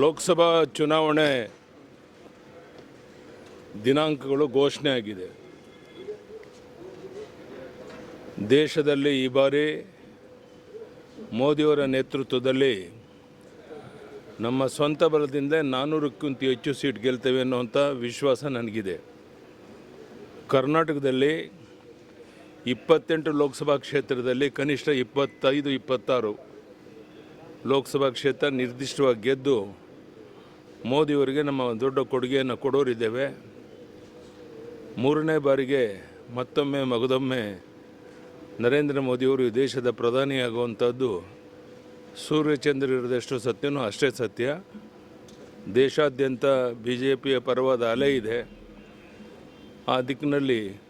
ಲೋಕಸಭಾ ಚುನಾವಣೆ ದಿನಾಂಕಗಳು ಘೋಷಣೆ ಆಗಿದೆ. ದೇಶದಲ್ಲಿ ಈ ಬಾರಿ ಮೋದಿಯವರ ನೇತೃತ್ವದಲ್ಲಿ ನಮ್ಮ ಸ್ವಂತ ಬಲದಿಂದ ನಾನ್ನೂರಕ್ಕಿಂತ ಹೆಚ್ಚು ಸೀಟ್ ಗೆಲ್ತೇವೆ ಅನ್ನುವಂಥ ವಿಶ್ವಾಸ ನನಗಿದೆ. ಕರ್ನಾಟಕದಲ್ಲಿ ಇಪ್ಪತ್ತೆಂಟು ಲೋಕಸಭಾ ಕ್ಷೇತ್ರದಲ್ಲಿ ಕನಿಷ್ಠ ಇಪ್ಪತ್ತೈದು, ಇಪ್ಪತ್ತಾರು ಲೋಕಸಭಾ ಕ್ಷೇತ್ರ ನಿರ್ದಿಷ್ಟವಾಗಿ ಗೆದ್ದು ಮೋದಿಯವರಿಗೆ ನಮ್ಮ ದೊಡ್ಡ ಕೊಡುಗೆಯನ್ನು ಕೊಡೋರಿದ್ದೇವೆ. ಮೂರನೇ ಬಾರಿಗೆ ಮತ್ತೊಮ್ಮೆ ಮಗದೊಮ್ಮೆ ನರೇಂದ್ರ ಮೋದಿಯವರು ದೇಶದ ಪ್ರಧಾನಿಯಾಗುವಂಥದ್ದು ಸೂರ್ಯಚಂದ್ರ ಇರೋದಷ್ಟು ಸತ್ಯನೂ ಅಷ್ಟೇ ಸತ್ಯ. ದೇಶಾದ್ಯಂತ ಬಿ ಜೆ ಪಿಯ ಪರವಾದ ಅಲೆ ಇದೆ. ಆ ದಿಕ್ಕಿನಲ್ಲಿ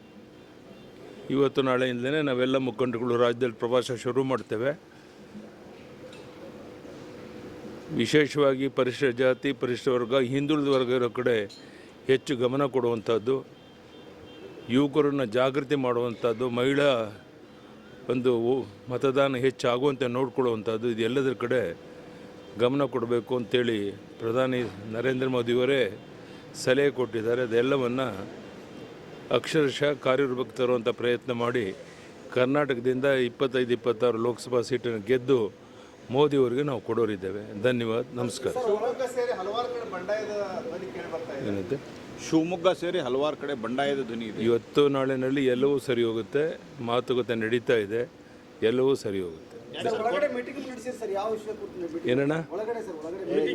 ಇವತ್ತು ನಾಳೆಯಿಂದಲೇ ನಾವೆಲ್ಲ ಮುಖಂಡಗಳು ರಾಜ್ಯದಲ್ಲಿ ಪ್ರವಾಸ ಶುರು ಮಾಡ್ತೇವೆ. ವಿಶೇಷವಾಗಿ ಪರಿಶಿಷ್ಟ ಜಾತಿ, ಪರಿಶಿಷ್ಟ ವರ್ಗ, ಹಿಂದುಳಿದ ವರ್ಗ ಇರೋ ಕಡೆ ಹೆಚ್ಚು ಗಮನ ಕೊಡುವಂಥದ್ದು, ಯುವಕರನ್ನು ಜಾಗೃತಿ ಮಾಡುವಂಥದ್ದು, ಮಹಿಳಾ ಒಂದು ಮತದಾನ ಹೆಚ್ಚಾಗುವಂತೆ ನೋಡ್ಕೊಳ್ಳುವಂಥದ್ದು, ಇದೆಲ್ಲದರ ಕಡೆ ಗಮನ ಕೊಡಬೇಕು ಅಂತೇಳಿ ಪ್ರಧಾನಿ ನರೇಂದ್ರ ಮೋದಿಯವರೇ ಸಲಹೆ ಕೊಟ್ಟಿದ್ದಾರೆ. ಅದೆಲ್ಲವನ್ನು ಅಕ್ಷರಶಃ ಕಾರ್ಯರೂಪಕ್ಕೆ ತರುವಂಥ ಪ್ರಯತ್ನ ಮಾಡಿ ಕರ್ನಾಟಕದಿಂದ ಇಪ್ಪತ್ತೈದು ಇಪ್ಪತ್ತಾರು ಲೋಕಸಭಾ ಸೀಟನ್ನು ಗೆದ್ದು ಮೋದಿಯವರಿಗೆ ನಾವು ಕೊಡೋರಿದ್ದೇವೆ. ಧನ್ಯವಾದ. ನಮಸ್ಕಾರ. ಶಿವಮೊಗ್ಗ ಸೇರಿ ಹಲವಾರು ಕಡೆ ಬಂಡಾಯದ ಧ್ವನಿ ಕೇಳಿ ಬರ್ತಾ ಇದೆ. ಏನಂತೆ? ಶಿವಮೊಗ್ಗ ಸೇರಿ ಹಲವಾರು ಕಡೆ ಬಂಡಾಯದ ಧ್ವನಿ ಇದೆ. ಇವತ್ತು ನಾಳೆನಲ್ಲಿ ಎಲ್ಲವೂ ಸರಿ ಹೋಗುತ್ತೆ. ಮಾತುಕತೆ ನಡೀತಾ ಇದೆ. ಎಲ್ಲವೂ ಸರಿ ಹೋಗುತ್ತೆ. ಏನಣ್ಣ?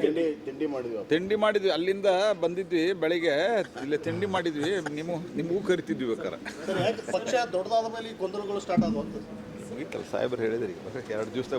ತಿಂಡಿ ತಿಂಡಿ ಮಾಡಿದ್ವಿ ತಿಂಡಿ ಮಾಡಿದ್ವಿ ಅಲ್ಲಿಂದ ಬಂದಿದ್ವಿ ಬೆಳಿಗ್ಗೆ ಇಲ್ಲಿ ತಿಂಡಿ ಮಾಡಿದ್ವಿ ನಿಮ್ಮ ನಿಮಗೂ ಕರಿತಿದ್ವಿ ಬೇಕಾರೆ. ಪಕ್ಷ ದೊಡ್ಡದಾದ ಮೇಲೆ ಈ ಗೊಂದಲಗಳು ಸ್ಟಾರ್ಟ್ ಆದವು ಮುಗಿತಲ್ಲ ಮುಗೀತಲ್ಲ ಸಾಹೇಬ್ರು ಹೇಳಿದ್ರಿ ಎರಡು ದಿವಸ